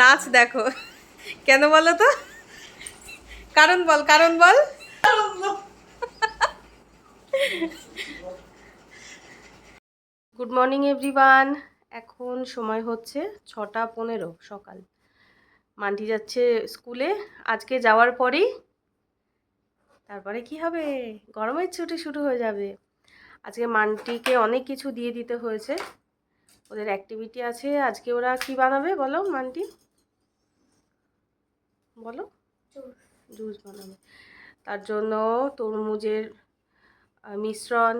নাচ দেখো। কেন বলো তো? কারণ বল কারণ বল। গুড মর্নিং এভরিওয়ান এখন সময় হচ্ছে ছটা পনেরো সকাল। মান্টি যাচ্ছে স্কুলে। আজকে যাওয়ার পরেই তারপরে কি হবে? গরমের ছুটি শুরু হয়ে যাবে। আজকে মান্টিকে অনেক কিছু দিয়ে দিতে হয়েছে। ওদের অ্যাক্টিভিটি আছে। আজকে ওরা কি বানাবে বলো মান্টি? বলো? জুস। বানাবে। তার জন্য তরমুজের মিশ্রণ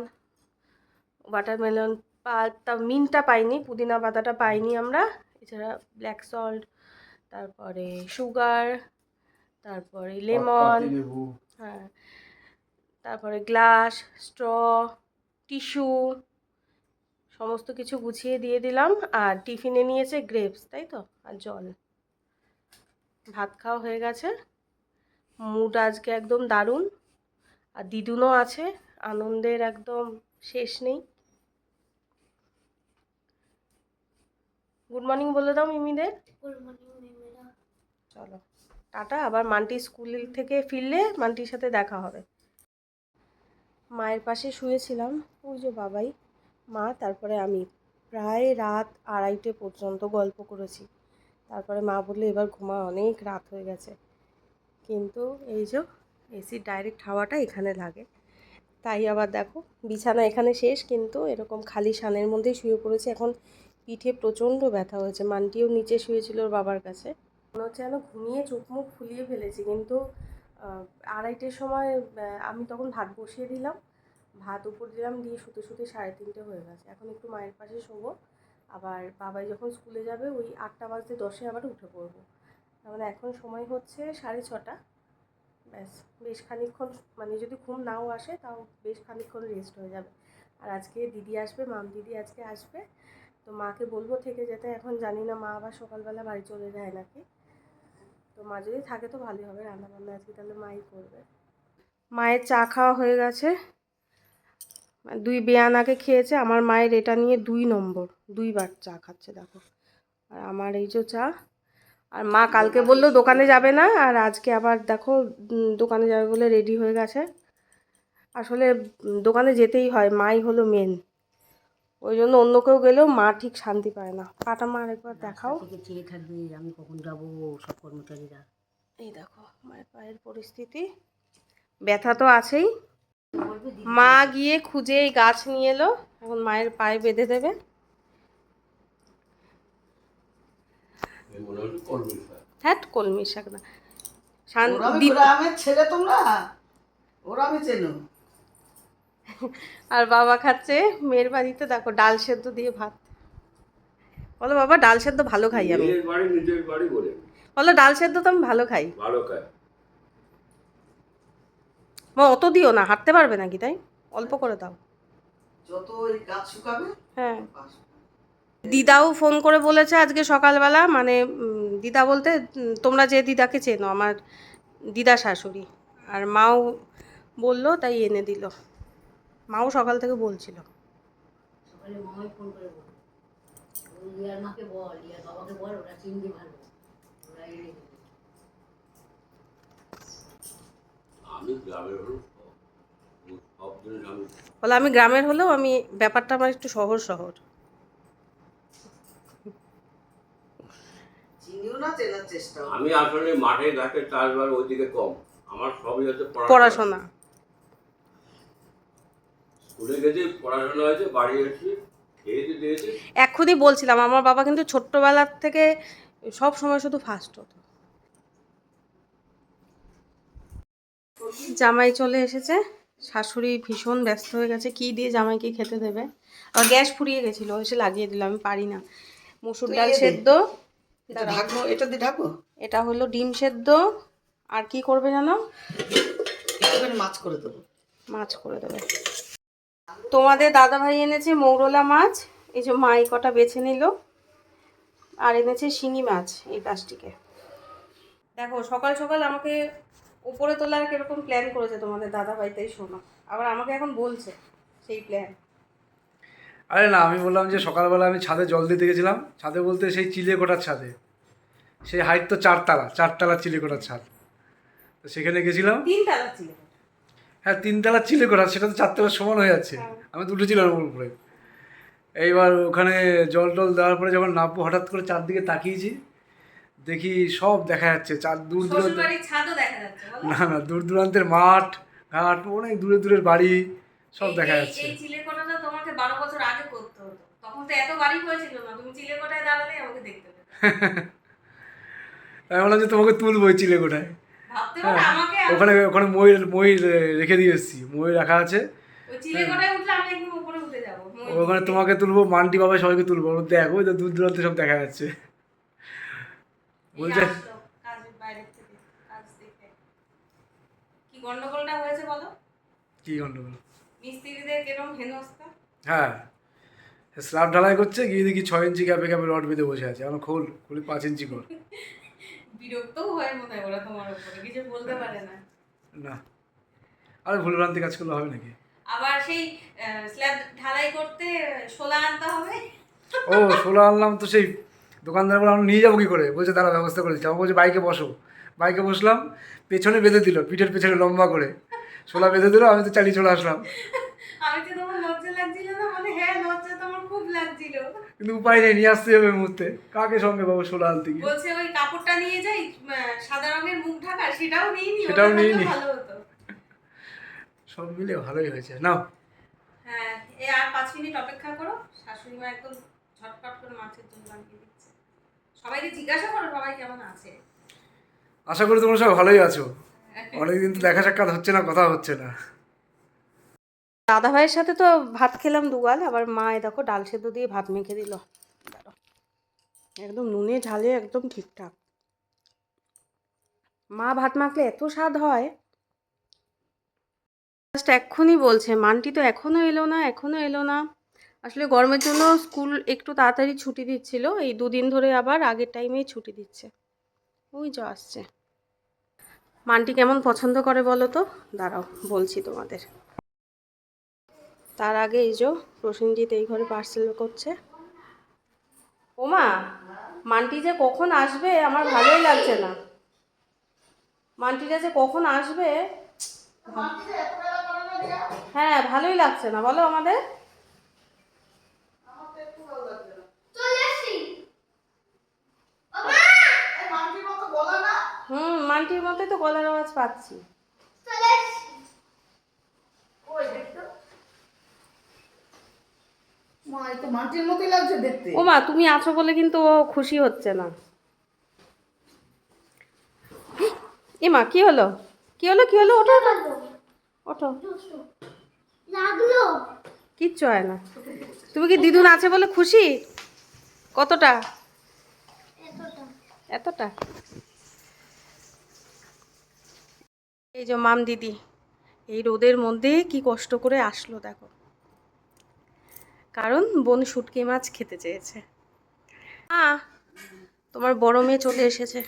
ওয়াটারমেলন পাতা মিনটা পাইনি পুদিনা পাতাটা পাইনি আমরা। এছাড়া ব্ল্যাক সল্ট তারপরে সুগার তারপরে লেমন হ্যাঁ। তারপরে গ্লাস স্ট্র টিস্যু সমস্ত কিছু গুছিয়ে দিয়ে দিলাম। আর টিফিনে নিয়েছে গ্রেপস তাই তো? আর জল। ভাত খাওয়া হয়ে গেছে। মুড আজকে একদম দারুণ। আর দিদুনও আছে আনন্দের একদম শেষ নেই। গুড মর্নিং বলে দাও মিমিদের। চলো টাটা। আবার মান্টি স্কুল থেকে ফিরলে মান্টির সাথে দেখা হবে। মায়ের পাশে শুয়েছিলাম। ওই যে বাবাই মা তারপরে আমি। প্রায় রাত আড়াইটে পর্যন্ত গল্প করেছি। তারপরে মা বলল, এবার ঘুমা, অনেক রাত হয়ে গেছে। কিন্তু এই যে এসির ডাইরেক্ট হাওয়াটা এখানে লাগে। তাই আবার দেখো, বিছানা এখানে শেষ, কিন্তু এরকম খালি সানের মধ্যেই শুয়ে পড়েছে। এখন পিঠে প্রচণ্ড ব্যথা হয়েছে। মানটিও নিচে শুয়েছিল ওর বাবার কাছে। মনে হচ্ছে যেন ঘুমিয়ে চোখ মুখ ফুলিয়ে ফেলেছি, কিন্তু আড়াইটের সময় আমি তখন ভাত বসিয়ে দিলাম। ভাত উপর দিলাম, দিয়ে শুতে শুতে সাড়ে তিনটে হয়ে গেছে। এখন একটু মায়ের পাশে শোবো। আবার বাবাই যখন স্কুলে যাবে ওই আটটা বাজতে দশে আবার উঠে পড়ব। তাহলে এখন সময় হচ্ছে সাড়ে ছটা। ব্যাস, বেশ খানিকক্ষণ মানে যদি ঘুম নাও আসে তাও বেশ খানিকক্ষণ রেস্ট হয়ে যাবে। আর আজকে দিদি আসবে, মাম দিদি আজকে আসবে। তো মাকে বলব থেকে যেতে, এখন জানি না মা আবার সকালবেলা বাড়ি চলে যায় নাকি। তো মা যদি থাকে তো ভালোই হবে রান্না বান্না আজকে তাহলে মাই করবে। মায়ের চা খাওয়া হয়ে গেছে। দুই বেয়ানাকে খেয়েছে আমার মায়ের এটা নিয়ে দুই নম্বর দুইবার চা খাচ্ছে দেখো। আর আমার এই যে চা আর মা কালকে বলল দোকানে যাবে না আর আজকে আবার দেখো দোকানে যাবে বলে রেডি হয়ে গেছে। আসলে দোকানে যেতেই হয় মাই হলো মেন ওই জন্য অন্য কেউ গেলেও মা ঠিক শান্তি পায় না। পাটা মা একবার দেখাও। চেয়ে থাকবে আমি কখন যাব সব কর্মচারীরা। এই দেখো মায়ের পায়ের পরিস্থিতি। ব্যথা তো আছেই। মা গিয়ে খুঁজে এই গাছ নিয়ে এলো এখন মায়ের পায়ে বেঁধে দেবে। হ্যাঁ কলমি শাক না। গ্রামের ছেলে তোমরা? ওরা আমি চেনো? আর বাবা খাচ্ছে মেয়ের বাড়িতে দেখো ডাল সেদ্ধ দিয়ে ভাত। বলো বাবা ডাল সেদ্ধ ভালো খাই আমি। নিজের বাড়ি নিজের বাড়ি বলে। বলো ডাল সেদ্ধ তো আমি ভালো খাই। ভালো খায় মা অত দিও না হাঁটতে পারবে নাকি তাই? অল্প করে দাও। যত ওই গাছ শুকাবে হ্যাঁ। দিদাও ফোন করে বলেছে আজকে সকালবেলা মানে দিদা বলতে তোমরা যে দিদাকে চেনো আমার দিদা শাশুড়ি। আর মাও বলল তাই এনে দিল। মাও সকাল থেকে বলছিল। সকালে মামাই ফোন করে বল ইয়ার মাকে বল ইয়ার বাবাকে বল ওরা চিনতে ভালো ওরা এনে দেবে। আমি গ্রামের হলো সব জিনিস আমি বলে আমি গ্রামের হলেও আমি ব্যাপারটা আমার একটু শহর শহর। আমি আসলে মাঠে ঘাটে চাষবাস ওইদিকে কম। আমার সবই হচ্ছে পড়াশোনা। স্কুলে গেছি পড়াশোনা হয়েছে বাড়ি এসেছি এক্ষুনি বলছিলাম আমার বাবা কিন্তু ছোট্টবেলার থেকে সব সময় শুধু ফার্স্ট হতো। জামাই চলে এসেছে। শাশুড়ি ভীষণ ব্যস্ত হয়ে গেছে। কি দিয়ে জামাইকে খেতে দেবে? আর গ্যাস ফুরিয়ে গেছিল এসে লাগিয়ে দিল আমি পারি না। মুসুর ডাল সেদ্ধ। এটা এটা দিয়ে ঢাকবো? এটা হলো ডিম সেদ্ধ। আর কি করবে জানো? মাছ করে দেবো। মাছ করে দেবে। তোমাদের দাদা ভাই এনেছে মৌরলা মাছ। এই যে মা এই কটা বেছে নিল। আর এনেছে শিঙি মাছ এই প্লাস্টিকে দেখো সকাল সকাল আমাকে উপরে তোলার কীরকম প্ল্যান করেছে তোমাদের দাদা ভাই তাই শোনো। আবার আমাকে এখন বলছে সেই প্ল্যান আরে না আমি বললাম যে সকালবেলা আমি ছাদে জল দিতে গেছিলাম। ছাদে বলতে সেই চিলে কোটার ছাদে। সেই হাইট তো চারতলা চারতলা চিলেকোঠার ছাদ। তো সেখানে গেছিলাম। তিন তালা ছিল হ্যাঁ তিনতলা চিলেকোঠা সেটা তো চারতলার সমান হয়ে যাচ্ছে। আমি তো উঠেছিলাম ওর উপরে। এইবার ওখানে জল টল দেওয়ার পরে যখন নামবো হঠাৎ করে চারদিকে তাকিয়েছি। দেখি সব দেখা যাচ্ছে চার দূর দূরান্ত না না দূর দূরান্তের মাঠ ঘাট অনেক দূরে দূরের বাড়ি সব দেখা যাচ্ছে। এই চিলেকোঠাটা তোমাকে বারো বছর আগে করতে হতো। তখন তো এত বাড়ি হয়েছিল না তুমি চিলেকোঠায় দাঁড়ালে আমাকে দেখতে পেতে আমি বললাম যে তোমাকে তুলবো ওই চিলেকোঠায়। হ্যাঁ ওখানে ওখানে ময়ূর ময়ূর রেখে দিয়ে এসেছি ময়ূর রাখা আছে। ওখানে তোমাকে তুলবো মান্টি বাবা সবাইকে তুলবো। দেখ ওই তো দূর দূরান্তে সব দেখা যাচ্ছে। বলছে কাজের বাইরের থেকে, কাজ দেখে। কি গন্ডগোলটা হয়েছে বলো? কি গন্ডগোল? মিস্ত্রিদের কিরম হেনস্থা? হ্যাঁ। স্ল্যাব ঢালাই করছে গিয়ে দেখি ছয় ইঞ্চি গ্যাপে গ্যাপে রড বেঁধে বসে আছে। এখন খোল খুলে পাঁচ ইঞ্চি কর বিরক্তও হয় মনে হয় ওরা তোমার উপরে কিছু বলতে পারে না। না। আরে ভুলভ্রান্তি কাজ করলে হবে নাকি? আবার সেই স্ল্যাব ঢালাই করতে শোলা আনতে হবে? ও ষোলো আনলাম তো সেই দোকানদার বলে আমরা নিয়ে যাব কি করে? বলছে তারা ব্যবস্থা করেছি আমার বলছে বাইকে বসো। বাইকে বসলাম পেছনে বেঁধে দিল পিঠের পেছনে লম্বা করে। শোলা বেঁধে দিল আমি তো চালিয়ে চলে আসলাম। মানে হ্যাঁ কিন্তু উপায় নেই নিয়ে আসতে হবে মুহূর্তে। কাকে সঙ্গে পাবো শোলা আনতে বলছে ওই কাপড়টা নিয়ে যাই সাদা রঙের মুখ ঢাকা সেটাও নিয়ে নি সেটাও নিয়ে নি। সব মিলে ভালোই হয়েছে। নাও। হ্যাঁ এই আর পাঁচ মিনিট অপেক্ষা করো শাশুড়ি মা একদম ঝটপট করে মাছের জন্য সবাইকে জিজ্ঞাসা করো সবাই কেমন আছে। আশা করি তোমরা সব ভালোই আছো। অনেকদিন তো দেখা সাক্ষাৎ হচ্ছে না কথা হচ্ছে না। দাদা ভাইয়ের সাথে তো ভাত খেলাম দুগাল আবার মা এ দেখো ডাল সেদ্ধ দিয়ে ভাত মেখে দিল। একদম নুনে ঝালে একদম ঠিকঠাক। মা ভাত মাখলে এত স্বাদ হয়। জাস্ট এক্ষুনি বলছে মানটি তো এখনও এলো না এখনও এলো না। আসলে গরমের জন্য স্কুল একটু তাড়াতাড়ি ছুটি দিচ্ছিল, এই দুদিন ধরে আবার আগের টাইমেই ছুটি দিচ্ছে। ওই যা আসছে। মানটি কেমন পছন্দ করে বলো তো? দাঁড়াও, বলছি তোমাদের। তার আগে এই যে প্রসেনজিৎ এই ঘরে পার্সেল করছে। ওমা, মানটি যে কখন আসবে আমার ভালোই লাগছে না। মানটিটা যে কখন আসবে? হ্যাঁ ভালোই লাগছে না। বলো আমাদের। মানটির মতোই তো গলার আওয়াজ পাচ্ছি। মা দেখতে। ওমা তুমি আছো বলে কিন্তু ও খুশি হচ্ছে না। এমা কি হলো? কি হলো কি হলো? ওঠো ওঠো। ওঠো। লাগল। কিচ্ছু হয় না। তুমি কি দিদুন আছে বলে খুশি? কতটা? এতটা। এতটা? এই যে মাম দিদি এই রোদের মধ্যে কি কষ্ট করে আসলো দেখো। কারণ বোন শুটকি মাছ খেতে চেয়েছে। আ তোমার বড় মেয়ে চলে এসেছে।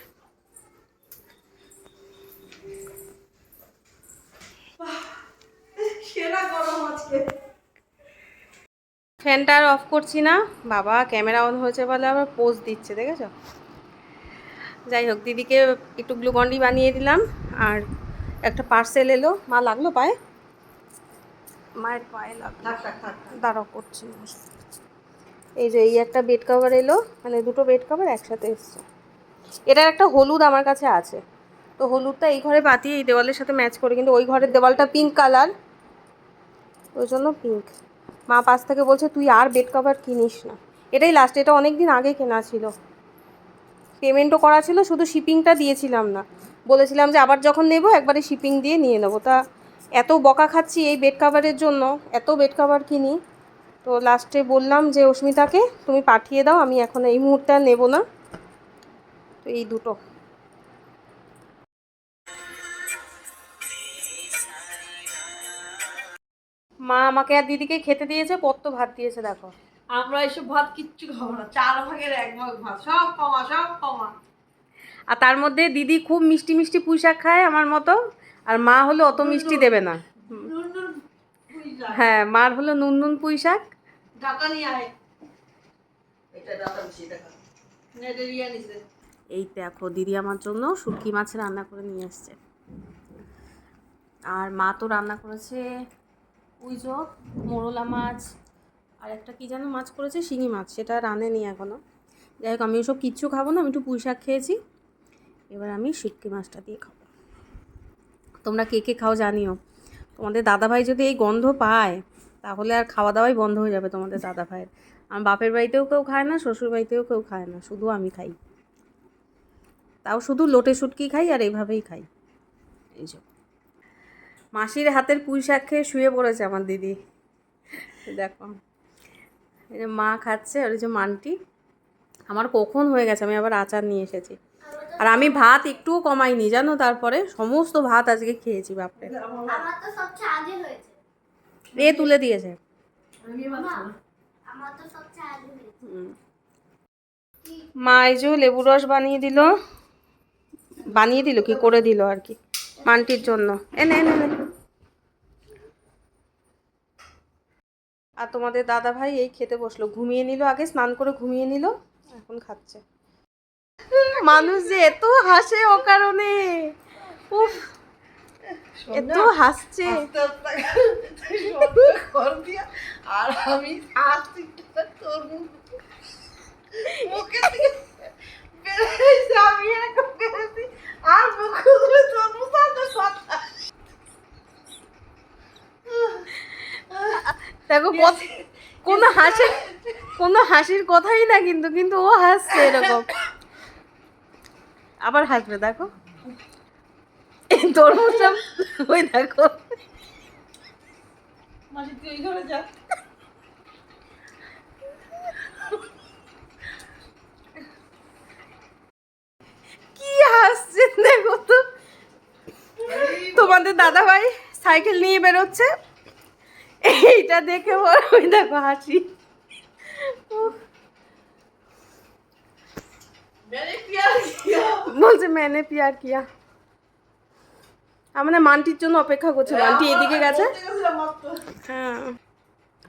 ফ্যানটা আর অফ করছি না। বাবা ক্যামেরা অন হয়েছে বলে আবার পোজ দিচ্ছে দেখেছ? যাই হোক দিদিকে একটু গ্লুকন্ডি বানিয়ে দিলাম। আর একটা পার্সেল এলো। মা লাগল পায়ে? মায়ের পায়ে লাগল। থাক থাক থাক দাঁড়াও করছি। এই যে এই একটা বেড কভার এলো মানে দুটো বেড কভার একসাথে এসছে। এটার একটা হলুদ আমার কাছে আছে। তো হলুদটা এই ঘরে পাতি এই দেওয়ালের সাথে ম্যাচ করে কিন্তু ওই ঘরের দেওয়ালটা পিঙ্ক কালার ওই জন্য পিঙ্ক মা পাশ থেকে বলছে তুই আর বেড কভার কিনিস না। এটাই লাস্ট এটা অনেক দিন আগে কেনা ছিল। পেমেন্টও করা ছিল শুধু শিপিংটা দিয়েছিলাম না। বলেছিলাম যে আবার যখন নেব একবারে শিপিং দিয়ে নিয়ে নেব। তা এত বকা খাচ্ছি এই বেড কাভারের জন্য, এত বেড কাভার কিনি। তো লাস্টে বললাম যে, অস্মিতাকে তুমি পাঠিয়ে দাও, আমি এখন এই মুহূর্তে আর নেব না। তো এই দুটো। মা আমাকে আর দিদিকে খেতে দিয়েছে, পত্ত ভাত দিয়েছে, দেখো। আমরা এসব ভাত কিচ্ছু খাব না, চার ভাগের এক ভাগ ভাত, সব কমা সব কমা। আর তার মধ্যে দিদি খুব মিষ্টি মিষ্টি পুঁই শাক খায় আমার মতো। আর মা হলো অত মিষ্টি দেবে না। হ্যাঁ মার হলো নুন নুন পুঁই শাক। ঢাকা নিয়ে আয়। এটা দাদা বেশি দেখা নেটে নিয়ে নিছে এই দেখো দিদি আমার জন্য শুটকি মাছ রান্না করে নিয়ে এসছে। আর মা তো রান্না করেছে উইজো মোরলা মাছ আর একটা কী যেন মাছ করেছে শিঙি মাছ সেটা রাঁধেনি এখনও যাই হোক আমি ওসব কিচ্ছু খাব না আমি একটু পুঁই শাক খেয়েছি। এবার আমি শুটকি মাছটা দিয়ে খাব। তোমরা কে কে খাও জানিও। তোমাদের দাদাভাই যদি এই গন্ধ পায়, তাহলে আর খাওয়া দাওয়াই বন্ধ হয়ে যাবে তোমাদের দাদা ভাইয়ের আমার বাপের বাড়িতেও কেউ খায় না, শ্বশুর বাড়িতেও কেউ খায় না, শুধু আমি খাই। তাও শুধু লোটে শুটকি খাই আর এইভাবেই খাই। এই যে। মাসির হাতের পুঁই শাক খেয়ে শুয়ে পড়েছে আমার দিদি। দেখো। এই যে মা খাচ্ছে আর ওই যে মানটি। আমার কখন হয়ে গেছে, আমি আবার আচার নিয়ে এসেছি। আর আমি ভাত একটুও কমাইনি জানো? তারপরে সমস্ত ভাত আজকে খেয়েছি বাপরে। এ তুলে দিয়েছে। মা এই যে লেবু রস বানিয়ে দিল। বানিয়ে দিল কি? করে দিল আর কি মানটির জন্য। এনে এনে এনে আর তোমাদের দাদা ভাই এই খেতে বসল। ঘুমিয়ে নিল আগে স্নান করে ঘুমিয়ে নিল এখন খাচ্ছে। মানুষ যে এত হাসে ও কারণে উফ এত হাসছে। আর আমি হাসছি তোর মুখে। আমি এরকম করেছি আর মুখ তোর মুখ দেখো কোনো হাসি কোনো হাসির কথাই না কিন্তু কিন্তু ও হাসছে এরকম। আবার হাসবে দেখো। তরমুজটা ওই দেখো। কি হাসছে দেখো তো। তোমাদের দাদা ভাই সাইকেল নিয়ে বেরোচ্ছে। এইটা দেখে ওর ওই দেখো হাসি উফ, মেরে পিয়ার কিয়া বলছে মেনে পিয়ার কিয়া আমরা মানটির জন্য অপেক্ষা করছি মানটি এদিকে গেছে। হ্যাঁ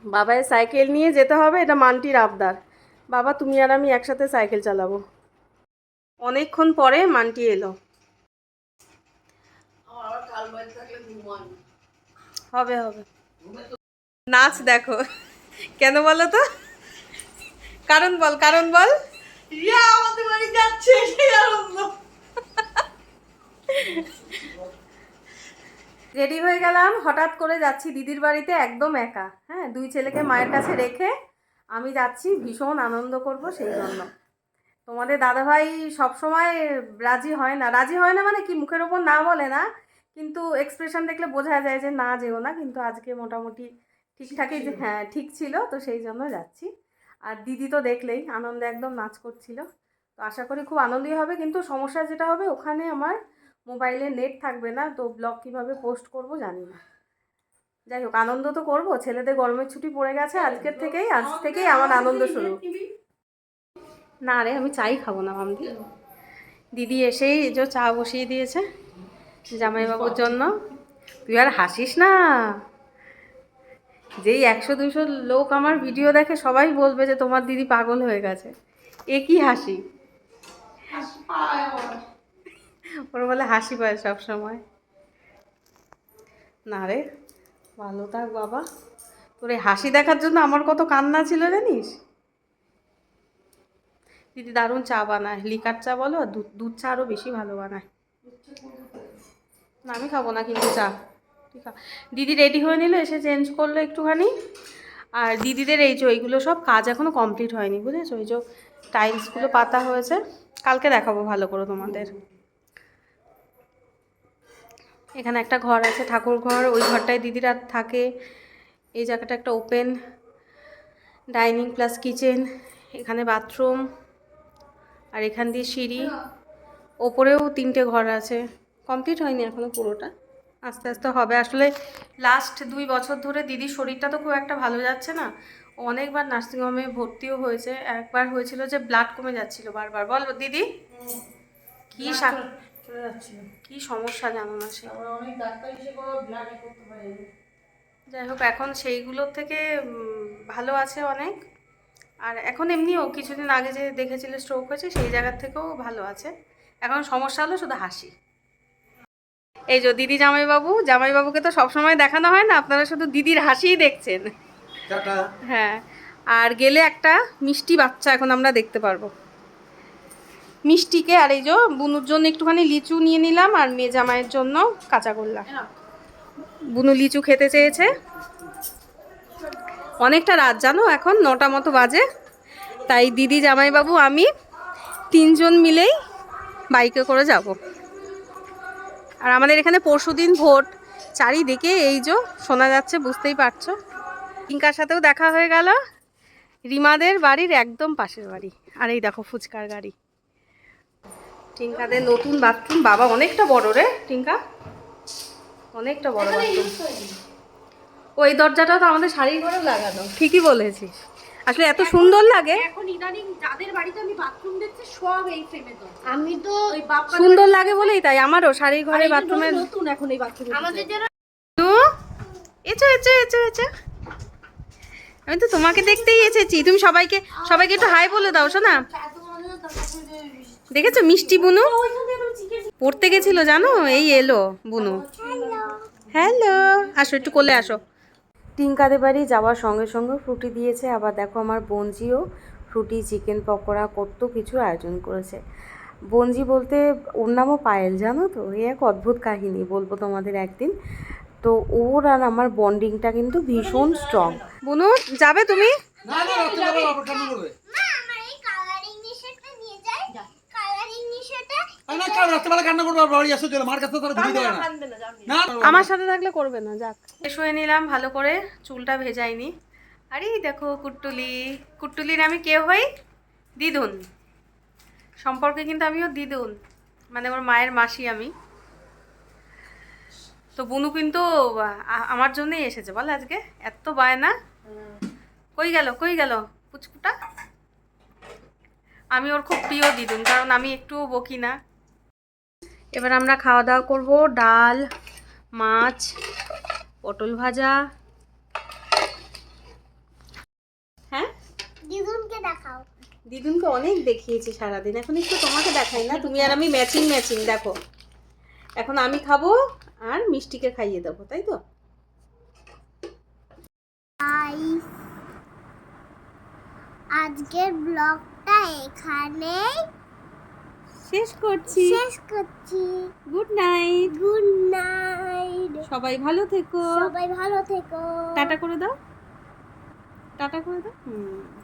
বাবাই সাইকেল নিয়ে যেতে হবে এটা মানটির আবদার বাবা তুমি আর আমি একসাথে সাইকেল চালাবো অনেকক্ষণ পরে মানটি এলো হবে হবে নাচ দেখো কেন বলো তো কারণ বল কারণ বল রিয়া আমাদের বাড়ি যাচ্ছে, সেই আনন্দ। রেডি হয়ে গেলাম, হঠাৎ করে যাচ্ছি দিদির বাড়িতে একদম একা। হ্যাঁ দুই ছেলেকে মায়ের কাছে রেখে আমি যাচ্ছি, ভীষণ আনন্দ করব সেই জন্য। তোমাদের দাদাভাই সবসময় রাজি হয় না। রাজি হয় না মানে কি, মুখের ওপর না বলে না, কিন্তু এক্সপ্রেশন দেখলে বোঝা যায় যে না যেও না, কিন্তু আজকে মোটামুটি ঠিকঠাকই হ্যাঁ ঠিক ছিল, তো সেই জন্য যাচ্ছি। আর দিদি তো দেখলেই আনন্দে একদম নাচ করছিল। তো আশা করি খুব আনন্দই হবে কিন্তু সমস্যা যেটা হবে ওখানে আমার মোবাইলে নেট থাকবে না তো ব্লগ কীভাবে পোস্ট করব জানি না। যাই হোক আনন্দ তো করব ছেলেদের গরমের ছুটি পড়ে গেছে আজকের থেকেই আজ থেকেই আমার আনন্দ শুরু। না রে আমি চাই খাব না মামদি দিদি এসেই যে চা বসিয়ে দিয়েছে জামাইবাবুর জন্য। তুই আর হাসিস না। যেই একশো দুশো লোক আমার ভিডিও দেখে সবাই বলবে যে তোমার দিদি পাগল হয়ে গেছে। এ কি হাসি? ওর বলে হাসি পায় সব সময় না রে, ভালো থাক বাবা। তোর এই হাসি দেখার জন্য আমার কত কান্না ছিল জানিস? দিদি দারুণ চা বানায়। লিকার চা বলো, আর দুধ দুধ চা আরও বেশি ভালো বানায়। না, আমি খাব না কিন্তু চা। দিদি রেডি হয়ে নিল, এসে চেঞ্জ করল একটুখানি। আর দিদিদের এই যে ওইগুলো সব কাজ এখনও কমপ্লিট হয়নি, বুঝেছ? ওই যে টাইলসগুলো পাতা হয়েছে। কালকে দেখাবো ভালো করে তোমাদের। এখানে একটা ঘর আছে, ঠাকুর ঘর। ওই ঘরটায় দিদিরা থাকে। এই জায়গাটা একটা ওপেন ডাইনিং প্লাস কিচেন এখানে বাথরুম আর এখান দিয়ে সিঁড়ি। ওপরেও তিনটে ঘর আছে। কমপ্লিট হয়নি এখনও পুরোটা। আস্তে আস্তে হবে। আসলে লাস্ট দুই বছর ধরে দিদির শরীরটা তো খুব একটা ভালো যাচ্ছে না। অনেকবার নার্সিংহোমে ভর্তিও হয়েছে। একবার হয়েছিল যে ব্লাড কমে যাচ্ছিল বারবার। বল দিদি কি যাচ্ছিল। কি সমস্যা জানো না সে? যাই হোক এখন সেইগুলোর থেকে ভালো আছে অনেক। আর এখন এমনিও কিছুদিন আগে যে দেখেছিলে স্ট্রোক হয়েছে সেই জায়গার থেকেও ভালো আছে। এখন সমস্যা হলো শুধু হাসি। এই যে দিদি জামাইবাবু জামাইবাবুকে তো সবসময় দেখানো হয় না আপনারা শুধু দিদির হাসিই দেখছেন। হ্যাঁ আর গেলে একটা মিষ্টি বাচ্চা এখন আমরা দেখতে পারব। মিষ্টিকে আর এই যে বুনুর জন্য একটুখানি লিচু নিয়ে নিলাম আর মেয়ে জামাইয়ের জন্য কাঁচা করলাম বুনু লিচু খেতে চেয়েছে। অনেকটা রাত জানো? এখন নটা মতো বাজে। তাই দিদি জামাইবাবু আমি তিনজন মিলেই বাইকে করে যাব। আর আমাদের এখানে পরশুদিন ভোট। চারিদিকে এই যে শোনা যাচ্ছে, বুঝতেই পারছ। টিঙ্কার সাথেও দেখা হয়ে গেল। রিমাদের বাড়ির একদম পাশের বাড়ি। আর এই দেখো ফুচকার গাড়ি। টিঙ্কাদের নতুন বাথরুম। বাবা অনেকটা বড় রে, টিঙ্কা? অনেকটা বড় বাথরুম। ওই দরজাটাও তো আমাদের শাড়ির ঘরেও লাগানো। ঠিকই বলেছিস। আসলে এত সুন্দর লাগে। এখন ইদানিং যাদের বাড়িতে আমি বাথরুম দেখছি সব এই দরজা। আমি তো ওই বাপ সুন্দর লাগে বলেই তাই আমারও শাড়ির ঘরে বাথরুমের নতুন এখন এই বাথরুমে আমাদের এচো এচো এচো এচো। আমি তো তোমাকে দেখতেই এসেছি। তুমি সবাইকে সবাইকে একটু হাই বলে দাও শোনা। দেখেছ মিষ্টি বুনু? পড়তে গেছিল জানো? এই এলো বুনু। হ্যালো আসো একটু কোলে আসো। টিঙ্কাদের বাড়ি যাওয়ার সঙ্গে সঙ্গে ফ্রুটি দিয়েছে। আবার দেখো আমার বঞ্জিও ফ্রুটি চিকেন পকোড়া কত কিছু আয়োজন করেছে। বঞ্জি বলতে ওর নামও পায়েল জানো তো? এই এক অদ্ভুত কাহিনী বলব তোমাদের একদিন। তো ওর আর আমার বন্ডিংটা কিন্তু ভীষণ স্ট্রং বুনু যাবে তুমি? না না আমার সাথে থাকলে করবে না যাক। শুয়ে নিলাম ভালো করে চুলটা ভেজাইনি। আরে দেখো কুট্টুলি। কুট্টুলির আমি কে হই? দিদুন। সম্পর্কে কিন্তু আমিও দিদুন। মানে আমার মায়ের মাসি আমি। তো বুনু কিন্তু আমার জন্যই এসেছে বল আজকে। এত বায়না। কই গেল কই গেল? পুচকুটা? আমি ওর খুব প্রিয় দিদুন কারণ আমি একটুও বকি না। এবার আমরা খাওয়া দাওয়া করব। ডাল মাছ পটল ভাজা। হ্যাঁ? দিদুনকে দেখাও। দিদুনকে অনেক দেখিয়েছি সারাদিন। এখন একটু তোমাকে দেখাই না। তুমি আর আমি ম্যাচিং ম্যাচিং দেখো। এখন আমি খাব আর মিষ্টিকে খাইয়ে দেবো তাই তো? আজকের ব্লগটা এখানেই। শেষ করছি। শেষ করছি। গুড নাইট গুড নাইট সবাই ভালো থেকো। সবাই ভালো থেকো। টাটা করে দাও। টাটা করে দাও? হুম।